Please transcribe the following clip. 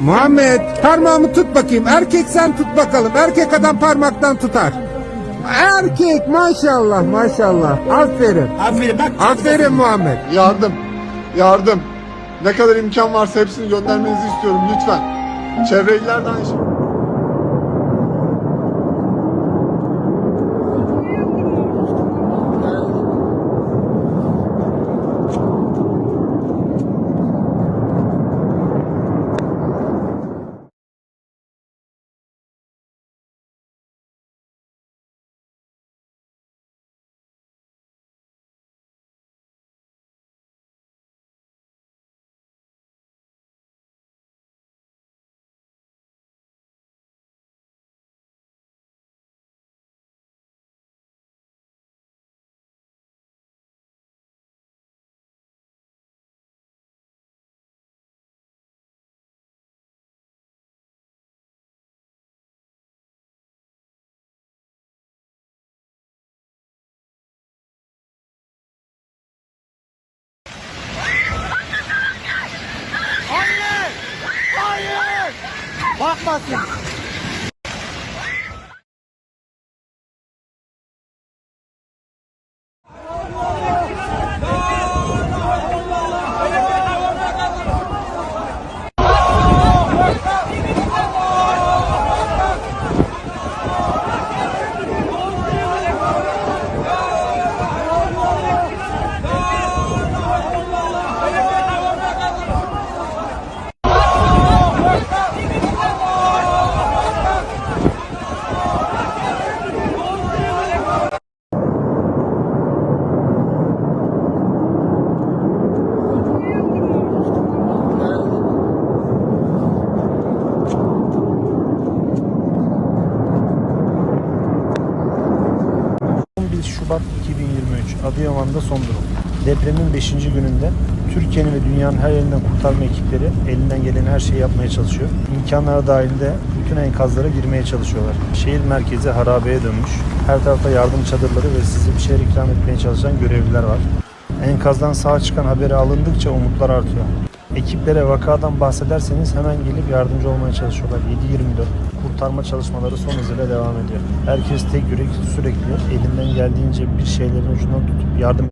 Muhammed parmağımı tut bakayım. Erkek sen tut bakalım. Erkek adam parmaktan tutar. Erkek maşallah maşallah. Aferin. Aferin bak. Aferin Muhammed. Yardım. Yardım. Ne kadar imkan varsa hepsini göndermenizi istiyorum lütfen. Çevre iller de 报警28 Şubat 2023 Adıyaman'da son durum. Depremin 5. gününde Türkiye'nin ve dünyanın her yerinden kurtarma ekipleri elinden gelen her şeyi yapmaya çalışıyor. İmkanları dahilinde bütün enkazlara girmeye çalışıyorlar. Şehir merkezi harabeye dönmüş. Her tarafta yardım çadırları ve size bir şeyler ikram etmeye çalışan görevliler var. Enkazdan sağ çıkan haberi alındıkça umutlar artıyor. Ekiplere vakadan bahsederseniz hemen gelip yardımcı olmaya çalışıyorlar. 7-24 kurtarma çalışmaları son hızıyla devam ediyor. Herkes tek yürek sürekli elinden geldiğince bir şeylerin ucundan tutup yardım